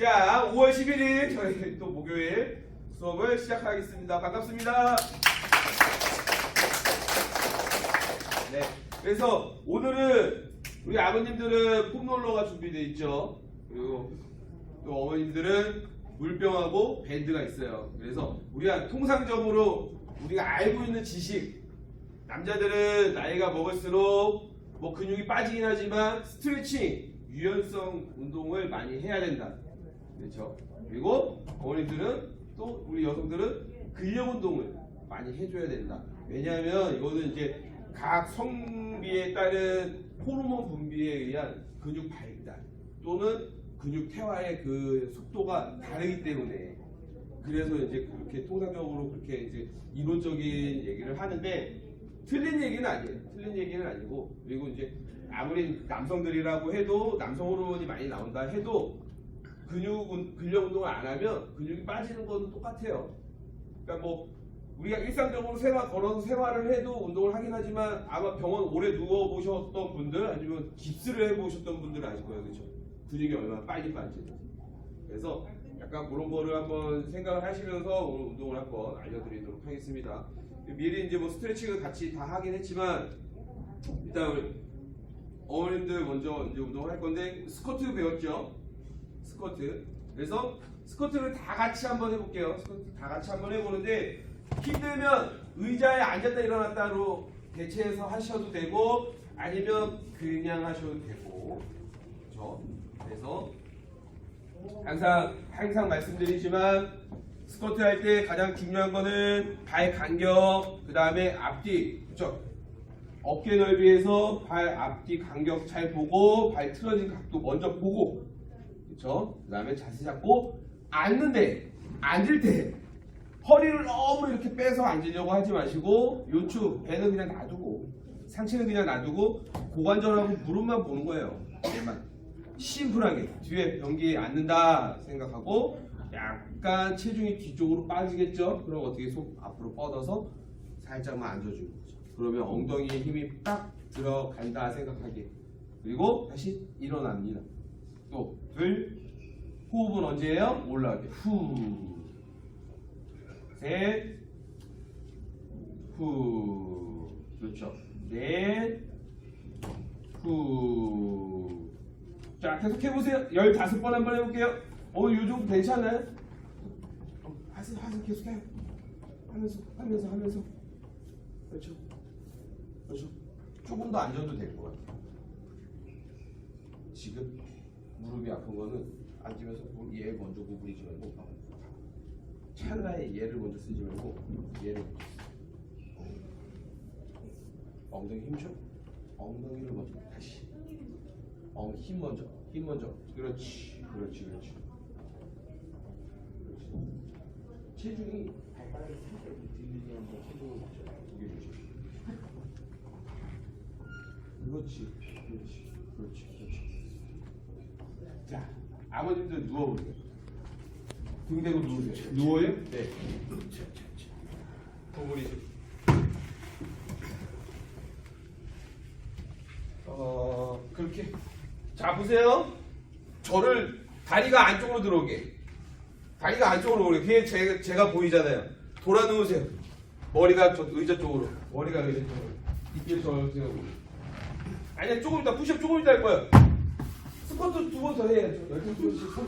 자, 5월 11일 저희 또 목요일 수업을 시작하겠습니다. 반갑습니다. 네. 그래서 오늘은 우리 아버님들은 폼롤러가 준비되어 있죠. 그리고 또 어머님들은 물병하고 밴드가 있어요. 그래서 우리가 통상적으로 우리가 알고 있는 지식 남자들은 나이가 먹을수록 뭐 근육이 빠지긴 하지만 스트레칭, 유연성 운동을 많이 해야 된다. 그렇죠? 그리고 어머님들은 또 우리 여성들은 근력 운동을 많이 해줘야 된다. 왜냐하면 이거는 이제 각 성비에 따른 호르몬 분비에 의한 근육 발달 또는 근육 퇴화의 그 속도가 다르기 때문에 그래서 이제 그렇게 통상적으로 그렇게 이제 이론적인 얘기를 하는데 틀린 얘기는 아니에요. 틀린 얘기는 아니고 그리고 이제 아무리 남성들이라고 해도 남성 호르몬이 많이 나온다 해도 근육 운- 근력 운동을 안 하면 근육이 빠지는 건 똑같아요. 그러니까 뭐 우리가 일상적으로 생활 걸어서 생활을 해도 운동을 하긴 하지만 아마 병원 오래 누워 보셨던 분들 아니면 깁스를 해 보셨던 분들은 아실 거예요, 그렇죠? 근육이 얼마나 빨리 빠지는지. 그래서 약간 그런 거를 한번 생각을 하시면서 오늘 운동을 한번 알려드리도록 하겠습니다. 미리 이제 뭐 스트레칭을 같이 다 하긴 했지만 일단 어머님들 먼저 이제 운동을 할 건데 스쿼트 배웠죠? 스쿼트. 그래서 스쿼트를 다 같이 한번 해볼게요. 스쿼트 다 같이 한번 해보는데 힘들면 의자에 앉았다 일어났다로 대체해서 하셔도 되고 아니면 그냥 하셔도 되고 그렇죠? 그래서 항상 항상 말씀드리지만 스쿼트 할 때 가장 중요한 거는 발 간격 그 다음에 앞뒤 그렇죠? 어깨 넓이에서 발 앞뒤 간격 잘 보고 발 틀어진 각도 먼저 보고 그렇죠? 그 다음에 자세 잡고 앉는데 앉을 때 허리를 너무 이렇게 빼서 앉으려고 하지 마시고 요추 배는 그냥 놔두고 상체는 그냥 놔두고 고관절하고 무릎만 보는 거예요 얘만 심플하게 뒤에 변기에 앉는다 생각하고 약간 체중이 뒤쪽으로 빠지겠죠? 그럼 어떻게 속 앞으로 뻗어서 살짝만 앉아주는 거죠. 그러면 엉덩이에 힘이 딱 들어간다 생각하게. 그리고 다시 일어납니다. 또 둘, 호흡은 언제예요? 올라가게. 후, 셋, 후, 그렇죠. 넷, 후. 자, 계속 해보세요. 15번 한번 해볼게요. 어, 요 정도 괜찮아요? 어, 하세요, 하세요. 계속 해요. 하면서, 하면서, 하면서. 그렇죠. 그렇죠. 조금 더 앉아도 될 것 같아요. 지금 무릎이 아픈 거는 앉으면서 뭐얘 먼저 구부리지 말고 찰나에 얘를 먼저 쓰지 말고 얘를. 엉덩이 힘 줘. 엉덩이를 먼저 다시. 엉, 힘 먼저, 힘 먼저. 그렇지, 그렇지, 그렇지. 체중이 발바닥에 살짝 들리게 한번 체중을 맞춰. 두개 주시. 그렇지, 그렇지, 그렇지. 자, 아버님들 누워보세요. 등 대고 누우세요. 누워요? 네. 구부리세요. 어 그렇게 자 보세요 저를 다리가 안쪽으로 들어오게 다리가 안쪽으로 오게 그게 제, 제가 보이잖아요 돌아 누우세요 머리가 저 의자 쪽으로 머리가 의자 쪽으로 저 제가 보고 아니야 조금 이따 푸시업 조금 이따 할 거야 스쿼트 두 번 더 해야죠. 12번씩 손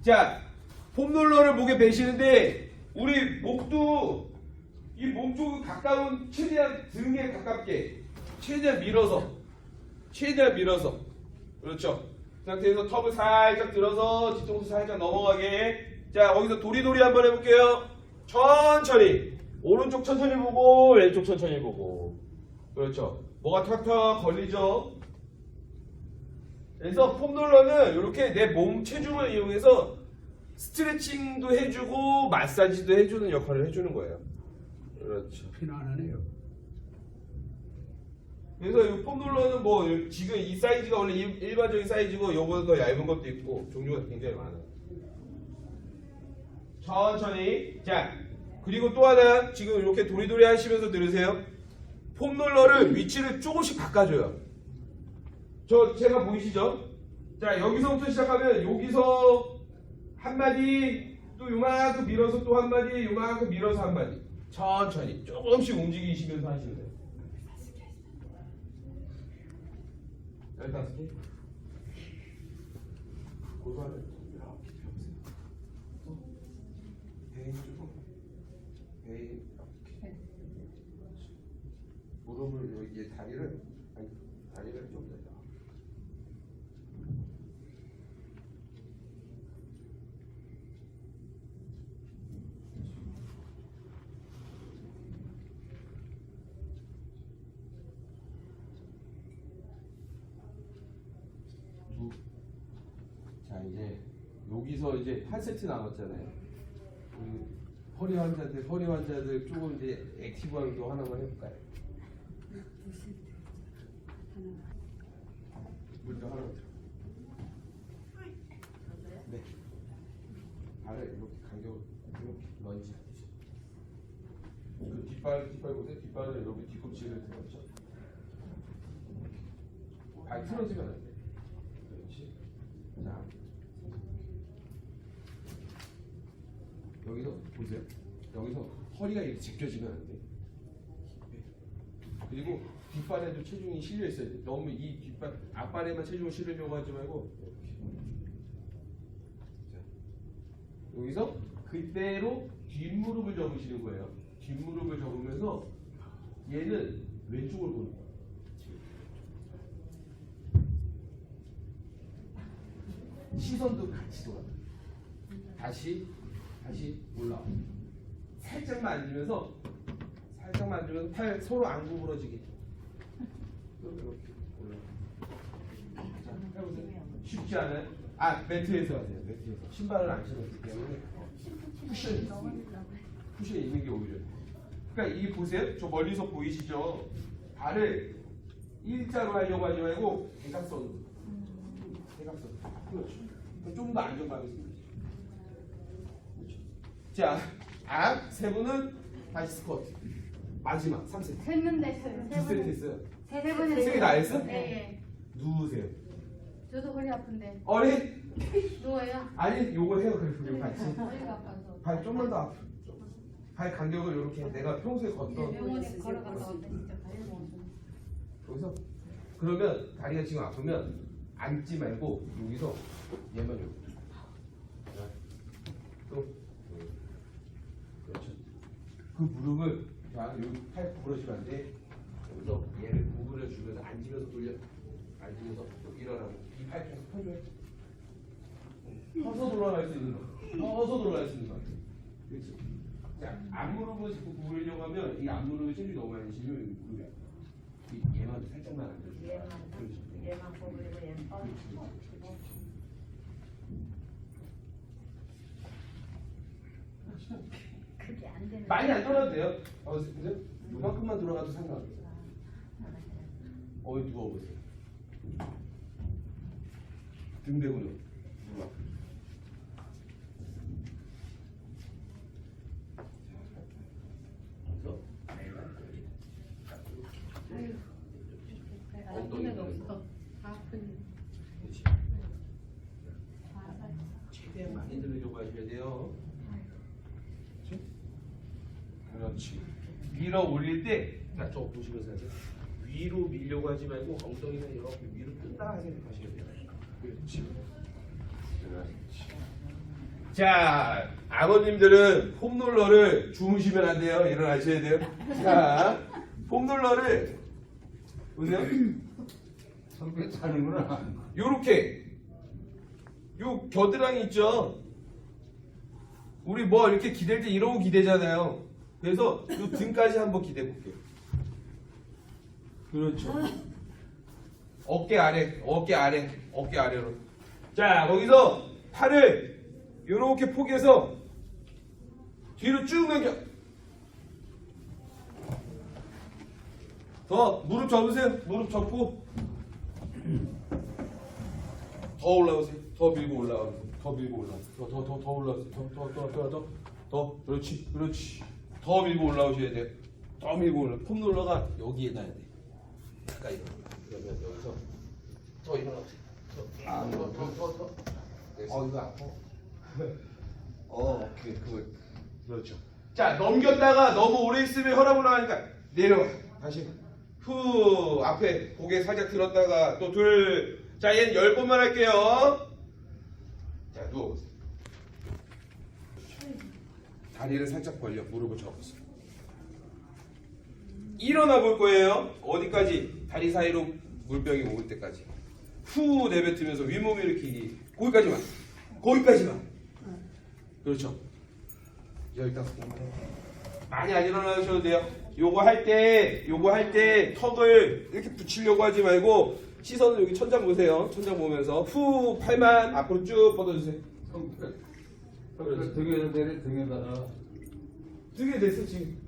자, 폼롤러를 목에 베시는데 우리 목도 이 몸쪽 가까운 최대한 등에 가깝게 최대한 밀어서 최대한 밀어서. 그렇죠. 그 상태에서 턱을 살짝 들어서 뒤통수 살짝 넘어가게. 자 거기서 도리도리 한번 해볼게요. 천천히. 오른쪽 천천히 보고 왼쪽 천천히 보고 그렇죠. 뭐가 탁탁 걸리죠. 그래서 폼롤러는 이렇게 내 몸 체중을 이용해서 스트레칭도 해주고 마사지도 해주는 역할을 해주는 거예요. 그렇죠. 편안하네요. 그래서 이 폼롤러는 뭐 지금 이 사이즈가 원래 일- 일반적인 사이즈고 요거는 더 얇은 것도 있고 종류가 굉장히 많아요. 천천히 자 그리고 또 하나 지금 이렇게 도리도리 하시면서 들으세요. 폼롤러를 위치를 조금씩 바꿔줘요. 저 제가 보이시죠? 자 여기서부터 시작하면 여기서 한 마디 또 요만큼 밀어서 또 한 마디 요만큼 밀어서 한 마디 천천히 조금씩 움직이시면서 하시면 돼요. 열다섯 개. 고소하는 이렇게 펴보세요. 배인 좀 배인 이렇게 여기에 다리를 아니 다리를 좀 내려. 두. 자 이제 여기서 이제 한 세트 남았잖아요. 우리 허리 환자들 허리 환자들 조금 이제 액티브한 거 하나만 해볼까요? 하나만 들어. 네. 발을 이렇게 간격을 이렇게 런지. 그 뒷발 뒷발 보세요. 뒷발을 이렇게 뒤꿈치를 들었죠. 발 틀어지면 안 돼. 그렇지. 자. 여기서 보세요. 여기서 허리가 이렇게 제껴지면 안 돼. 네. 그리고 뒷발에도 체중이 실려 있어야 돼. 너무 이 뒷발 앞발에만 체중을 실으려고 하지 말고. 자. 여기서 그대로 뒷무릎을 접으시는 거예요. 뒷무릎을 접으면서 얘는 왼쪽을 보는 거야. 시선도 같이 돌아. 다시 다시 올라와. 살짝만 앉으면서 살짝만 앉으면서 팔 서로 안 구부러지게. 이렇게 올라. 자, 해보세요. 쉽지 않아요? 아 매트에서 하세요. 매트에서 신발을 안 신었기 때문에 쿠션이 있습니다. 쿠션이 있는 게 오히려. 그러니까 이게 보세요. 저 멀리서 보이시죠? 발을 일자로 하려고 하지 말고 대각선으로. 대각선. 그렇죠. 좀 더 안정감이 생기죠. 그렇죠. 자, 앞세 분은 다시 스쿼트. 마지막 3세트. 했는데 세두 세트 번. 했어요. 세번 세개다 했어? 네. 누우세요. 저도 허리 아픈데 어리? 누워요. 아니, 요걸 해요. 그리고 같이. 허리가 아파서. 발 좀만 더 앞. 발 간격을 이렇게 내가 평소에 걷던 병원에 걸어갔다 왔더니 진짜 쓰네. 여기서 그러면 다리가 지금 아프면 앉지 말고 여기서 얘만 여기 자, 또 그렇죠 그 무릎을 자 여기 팔 구부러지면 안 돼 여기서 얘를 구부려 주면서 앉으면서 돌려 앉으면서 또 일어나고 이팔 계속 펴줘요. 서서 돌아갈 수 있는 거. 서서 돌아갈 수 있는 거. 그렇지. 자 앞무릎을 자꾸 구부리려고 하면 이 앞무릎에 체중이 너무 많이 실리면 여기 무릎이 아파 이- 얘만 살짝만 앉아주고 얘만 그렇지. 얘만 꼬부리고 얘는 뻗치고 그게 많이 안 돌아도 돼요. 어, 보세요. 요만큼만 돌아가도 상관없어요. 어이 누워. 누워. 그래서 엉덩이 아픈 데가 보는 없어. 아픈. 그렇지. 최대한 많이 들으려고 하셔야 돼요. 그렇지? 그렇지. 밀어 올릴 때, 자, 저 보시면서 하세요. 위로 밀려고 하지 말고 엉덩이는 이렇게 위로 뜬다 생각하셔야 돼요. 그렇지. 그렇지. 자, 아버님들은 폼롤러를 주무시면 안 돼요. 일어나셔야 돼요. 자, 폼롤러를 보세요. 성격 차는구나. 요렇게 요 겨드랑이 있죠. 우리 뭐 이렇게 기댈 때 이러고 기대잖아요. 그래서 요 등까지 한번 기대 볼게요. 그렇죠. 어깨 아래, 어깨 아래, 어깨 아래로. 자, 거기서 팔을 요렇게 포개서 뒤로 쭉 당겨. 더 무릎 접으세요. 무릎 접고 더 올라오세요. 더 밀고 올라가세요. 더 밀고 올라. 더더더 더 올라오세요. 더더더더 더더 그렇지 그렇지. 더 밀고 올라오셔야 돼. 더 밀고 올라. 폼롤러가 여기에 놔야 돼. 가까이. 그러면 여기서 더 일어나세요. 더, 더, 더, 더, 더. 어, 이거 아파. 어, 오케이, 그거. 그렇죠. 자, 넘겼다가 너무 오래 있으면 혈압 올라가니까 내려와. 다시. 후, 앞에 고개 살짝 들었다가 또 둘. 자, 얘는 열 번만 할게요. 자, 누워보세요. 다리를 살짝 벌려, 무릎을 접으세요. 일어나 볼 거예요. 어디까지? 다리 사이로 물병이 올 때까지. 후 내뱉으면서 윗몸 일으키기. 거기까지만. 거기까지만. 그렇죠. 열다섯 번. 많이 안 일어나셔도 돼요. 요거 할 때, 요거 할 때 턱을 이렇게 붙이려고 하지 말고 시선을 여기 천장 보세요. 천장 보면서 후 팔만 앞으로 쭉 뻗어주세요. 그래서 등에다 내려 등에다가 등에 됐어 지금.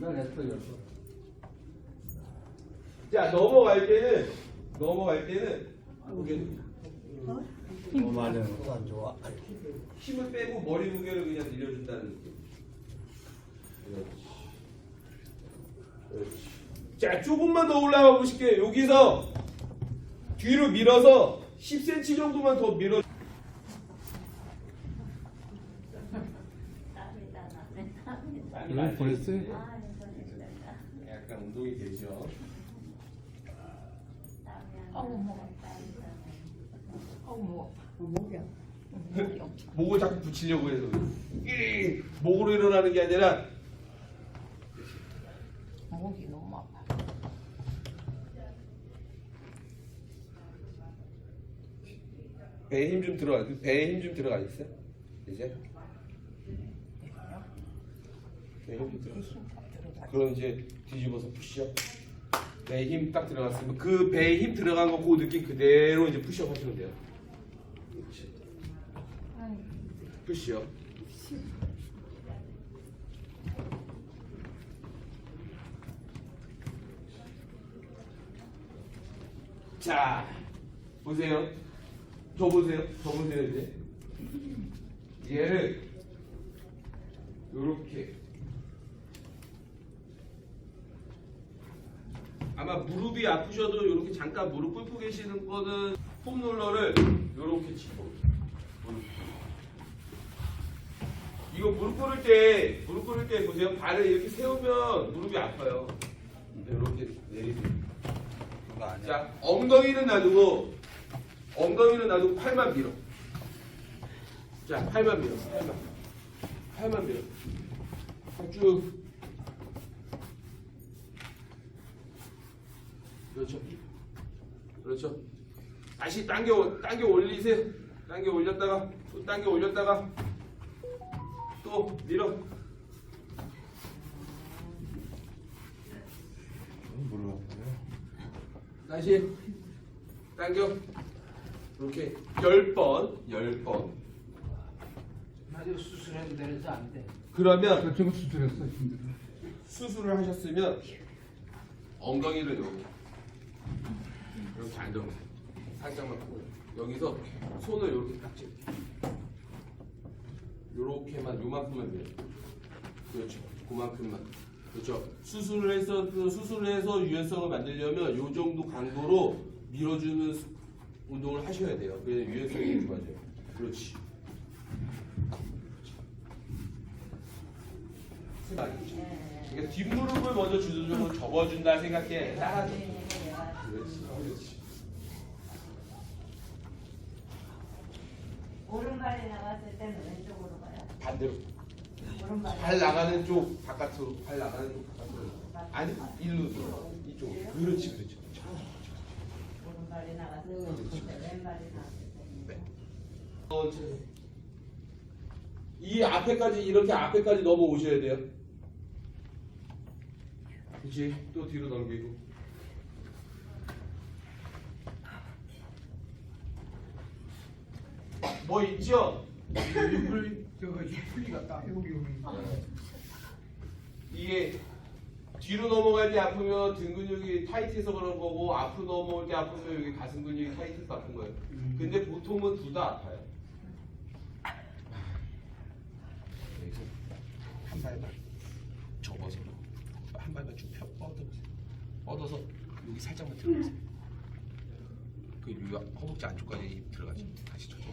난 했어 열번 자 넘어갈 때는 넘어갈 때는 너무 많이 하는 거안 좋아 힘을 빼고 머리 무게를 그냥 늘려준다는 느낌. 그렇지. 그렇지. 자, 조금만 더 올라가 보실게요. 여기서 뒤로 밀어서 10cm 정도만 더 밀어. 땀이다 나네 이거 보냈어요? 아 힘들다 약간 운동이 되죠. 먹어. 땀이다 어우 뭐 목이야. 목이 엄청. 목을 자꾸 붙이려고 해서. 이 목으로 일어나는 게 아니라 목이 너무 아파. 배에 힘 좀 들어가. 배에 힘 좀 들어가 있어요. 이제. 배에 힘좀 들어가. 그럼 이제 뒤집어서 푸시업. 배에 힘딱 들어갔으면 그 배에 힘 들어간 거 그 느낌 그대로 이제 푸시업 하시면 돼요. 그렇지. 푸시업. 자, 보세요. 저 보세요. 저 보세요 이제. 얘를 요렇게 아마 무릎이 아프셔도 이렇게 잠깐 무릎 꿇고 계시는 거는 폼롤러를 이렇게 치고. 무릎. 이거 무릎 꿇을 때 무릎 꿇을 때 보세요. 발을 이렇게 세우면 무릎이 아파요. 이렇게 내리세요. 자 엉덩이는 놔두고 엉덩이는 놔두고 팔만 밀어. 자 팔만 밀어. 팔만 팔만 밀어. 쭉 그렇죠 그렇죠? 다시 당겨 당겨 올리세요. 당겨 올렸다가 또 당겨 올렸다가 또 밀어. 다시 당겨. 이렇게 열 번, 열 번. 나도 수술해도 되는지 안 돼. 그러면 저거 수술했어 힘들어. 수술을 하셨으면 엉덩이를 이렇게 이렇게 앉아 살짝만 펴고 여기서 손을 이렇게 딱 쥐. 요렇게만 요만큼만 밀어. 그렇죠. 그만큼만. 그렇죠. 수술을 해서 그 수술을 해서 유연성을 만들려면 요 정도 강도로 밀어주는 수- 운동을 하셔야 돼요. 그래야 유연성이 좋아져요. 그렇지. 그러니까 뒷무릎을 먼저 주도적으로 접어준다 생각해. 따라서. 그렇지. 그렇지. 오른발이 나갔을 때는 왼쪽으로 가요 반대로. 오른발이 발 나가는 쪽 바깥으로. 발 나가는 쪽 바깥으로. 아니 일로 들어. 이쪽. 그렇지, 그렇지. 오른발이 나갔을 때 왼발이 나갔을 때 네. 어, 저- 이 앞에까지 이렇게 앞에까지 넘어오셔야 돼요. 그렇지. 또 뒤로 넘기고. 뭐 있죠? 유불 저거 유불리가 딱 여기 여기. 이게 뒤로 넘어갈 때 아프면 등 근육이 타이트해서 그런 거고 앞으로 넘어올 때 아프면 여기 가슴 근육이 타이트해서 아픈 거예요. 근데 보통은 둘 다 아파요. 여기서 한 발만 접어서 한 발만 쭉 펴, 뻗어 뻗어서 여기 살짝만 들어가세요. 그 허벅지 안쪽까지 들어가지. 다시 쳐줘.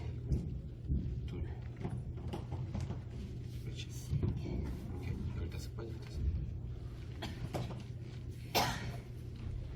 둘. 그렇지. 이렇게 열다섯 번, 열다섯 번. 땀 나지?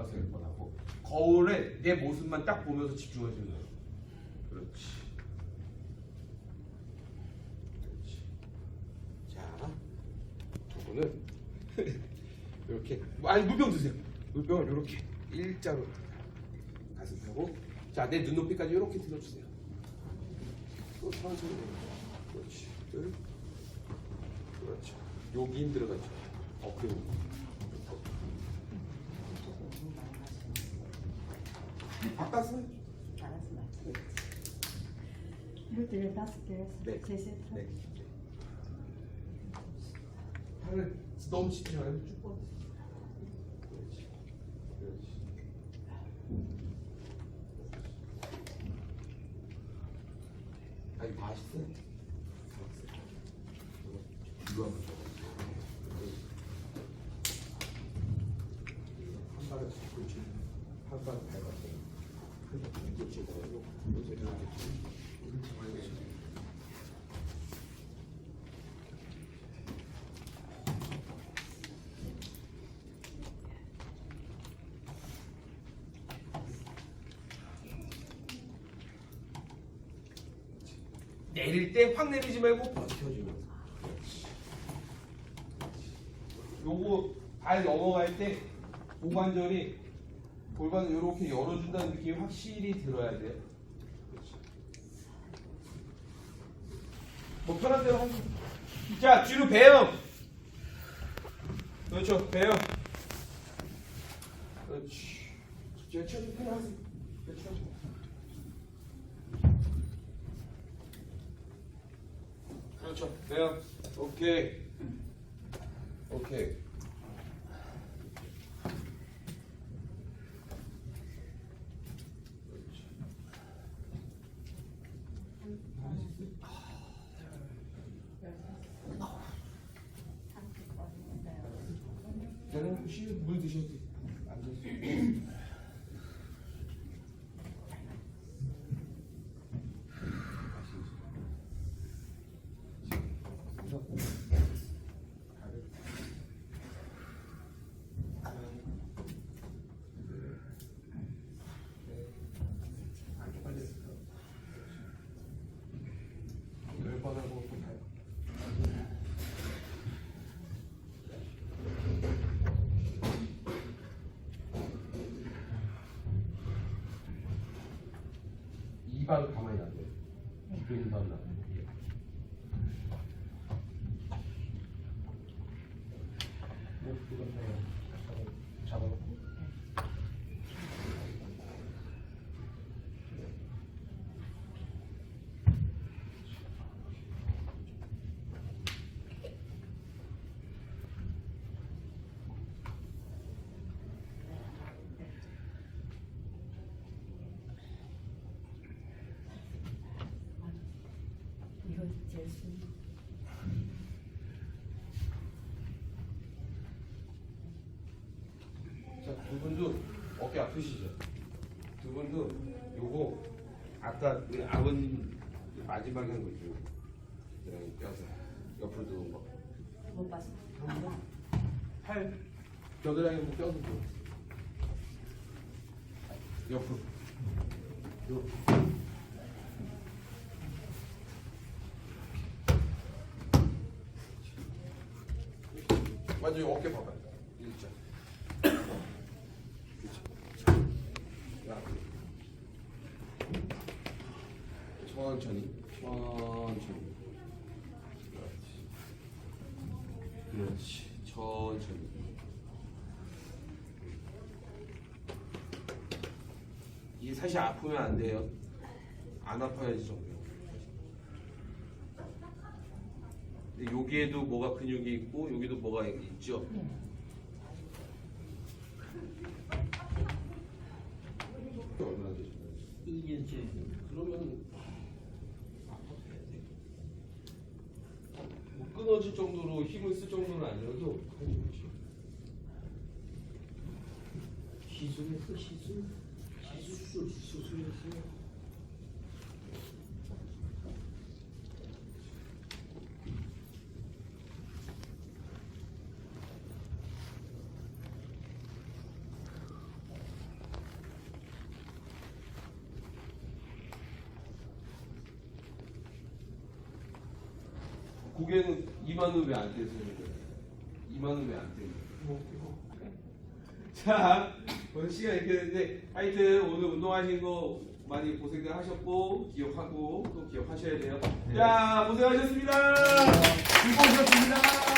바꿔서 발 바꿔서 열번 하고 거울에 내 모습만 딱 보면서 집중하시는 거예요. 그렇지. 그렇지. 자, 저거는 이렇게 아니 물병 드세요. 물병을 이렇게 일자로 가슴 펴고 자 내 눈높이까지 이렇게 들어주세요. 또 천천히. 그렇지. 둘. 그렇죠. 여기 힘들어가죠. 어 그리고 바꿨어요. 알았어, 맞지? 이럴 때 다섯 개, 네. 세 세트. 네. 팔을 너무 짚지 말고 쭉 뻗어. 아, 이거 맛있어? 이거 한번 줘. 한 발을 그렇지. 한 발을 밟아서. 그렇지. 그리고 이렇게 이렇게 이렇게. 내릴 때 확 내리지 말고 버텨주면서. 요거 발 넘어갈 때 고관절이 골반을 이렇게 열어준다는 느낌이 확실히 들어야 돼요. 뭐 편한 대로 하세요 자 뒤로 배영 그렇죠 배영 그렇지 자 천천히 편하세요 그렇죠 그렇죠. 돼요. 오케이. 오케이. 저는 혹시 물 드셔도 돼요. 앉아서. 열번 하고 또 가요. 이발 가만히 안 돼. 왼발은 안 돼. 뭐 그건 그냥 잡아놓고. 이거 제일 순. 자, 두 분도 어깨 아프시죠? 두 분도 요거 아까 우리 아버님 마지막에 한거 있죠? 그냥 껴서 옆으로 두는 거. 못 봤어. 팔 겨드랑이 한번 껴서 줘. 옆으로. 요. 완전히 어깨 봐봐요. 이게 사실 아프면 안 돼요. 안 아파야지 정도. 근데 여기에도 뭐가 근육이 있고 여기도 뭐가 있죠. 얼마나 되셨나요? 2년째. 그러면 아파도 해야 돼. 뭐 끊어질 정도로 힘을 쓸 정도는 아니어도. 시술했어, 시술. 수술했어요. 고개는 2만원 왜안 떼세요? 2만원 왜안 떼요? 자, 오늘 시간 이렇게 됐는데 하여튼 오늘 운동하신 거 많이 고생들 하셨고 기억하고 또 기억하셔야 돼요. 자, 고생하셨습니다. 즐거우셨습니다.